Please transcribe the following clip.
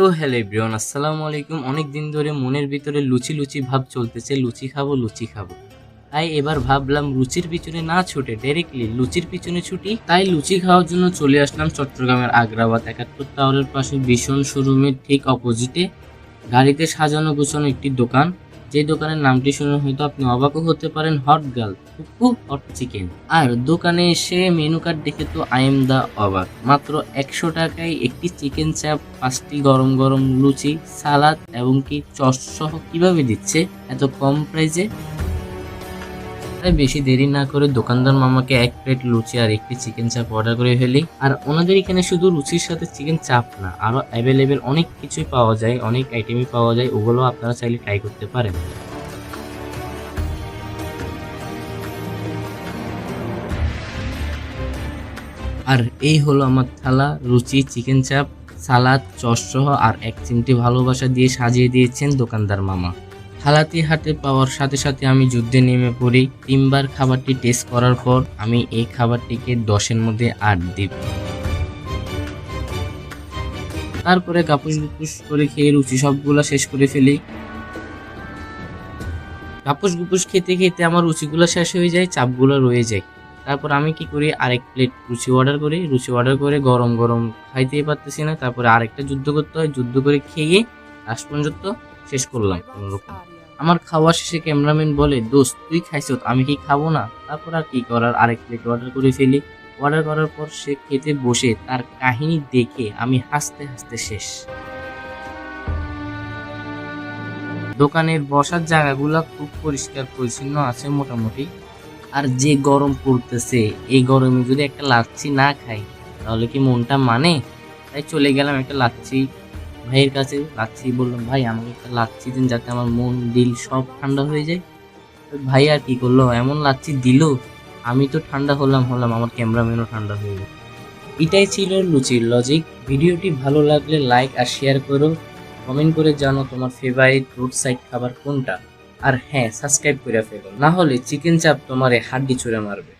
So hello everyone আসসালামু আলাইকুম। অনেক দিন ধরে মনের ভিতরে লুচি লুচি ভাব চলতেছে, লুচি খাব লুচি খাব। তাই এবার ভাবলাম লুচির পিছনে না ছুটে ডাইরেক্টলি লুচির পিছনে ছুটি, তাই লুচি খাওয়ার জন্য চলে আসলাম চট্টগ্রামের আগ্রাবাদ একাত্তর টাওয়ারের পাশে ভীষণ শোরুমের ঠিক অপোজিটে গাড়িতে সাজানো গোছানো একটি দোকান। যে দোকানের নামটি শুনে হয়তো আপনি অবাকও হতে পারেন হট গার্ল কুকু হট চিকেন আর দোকানে এসে মেনু কার্ড দেখে তো আই এম দা অবাক। মাত্র একশো টাকায় একটি চিকেন চাপ পাঁচটি গরম গরম লুচি, সালাদ এবং কি চস সহ কীভাবে দিচ্ছে? এত কম প্রাইসে তাই বেশি দেরি না করে দোকানদার মামাকে এক প্লেট লুচি আর একটি চিকেন চাপ অর্ডার করে ফেলি। আর ওনাদের এখানে শুধু লুচির সাথে চিকেন চাপ না, আরও অ্যাভেলেবেল অনেক কিছুই পাওয়া যায়, অনেক আইটেমই পাওয়া যায় ওগুলো আপনারা চাইলে ট্রাই করতে পারেন। আর এই হলো আমার থালা রুচি চিকেন চাপ, সালাদ চসসহ আর এক চিমটি ভালোবাসা দিয়ে সাজিয়ে দিয়েছেন দোকানদার মামা। থালাটি হাতে পাওয়ার সাথে সাথে আমি যুদ্ধে নেমে পড়ি। তিনবার খাবারটি টেস্ট করার পর আমি এই খাবারটিকে দশের মধ্যে আট দিব তারপরে কাপুস গুপুস করে খেয়ে রুচি সবগুলো শেষ করে ফেলি। কাপুস গুপুস খেতে খেতে আমার রুচিগুলো শেষ হয়ে যায়, চাপগুলো রয়ে যায়। তারপর আমি কি করি? আরেক প্লেট রুচি অর্ডার করি। রুচি অর্ডার করে গরম গরম খাইতেই পারতেছি না। তারপরে আরেকটা যুদ্ধ করতে হয়। যুদ্ধ করে খেয়ে লাস্ট পর্যন্ত শেষ করলাম কোনোরকম। আমার খাওয়া শেষে ক্যামেরাম্যান বলে, দোস্ত, তুই খাইছ আমি কি খাব না? তারপর আর কি করার? আরেক প্লেট অর্ডার করে ফেলি। অর্ডার করার পর সে খেতে বসে তার কাহিনী দেখে আমি হাসতে হাসতে শেষ। দোকানের বসার জায়গাগুলো খুব পরিষ্কার পরিচ্ছন্ন আছে মোটামুটি। আর যে গরম পড়তেছে, এই গরমে যদি একটা লাচ্ছি না খাই, তাহলে কি মনটা মানে? তাই চলে গেলাম একটা লাচ্ছি ভাইয়ের কাছে লাচ্ছি বললাম, ভাই, আমাকে একটা লাচ্ছি দিন যাতে আমার মন, দিল সব ঠান্ডা হয়ে যায়। ভাই, আর কি করল? এমন লাচ্ছি দিল, আমি তো ঠান্ডা হলাম হলাম, আমার ক্যামেরাম্যানও ঠান্ডা হয়ে গেল। এটাই ছিল লুচির লজিক ভিডিওটি ভালো লাগলে লাইক আর শেয়ার করো। কমেন্ট করে জানো তোমার ফেভারিট রোড সাইড খাবার কোনটা? আর হ্যাঁ সাবস্ক্রাইব করে ফেলো। না হলে চিকেন চাপ তোমারে হাড্ডি ছুঁড়ে মারবে।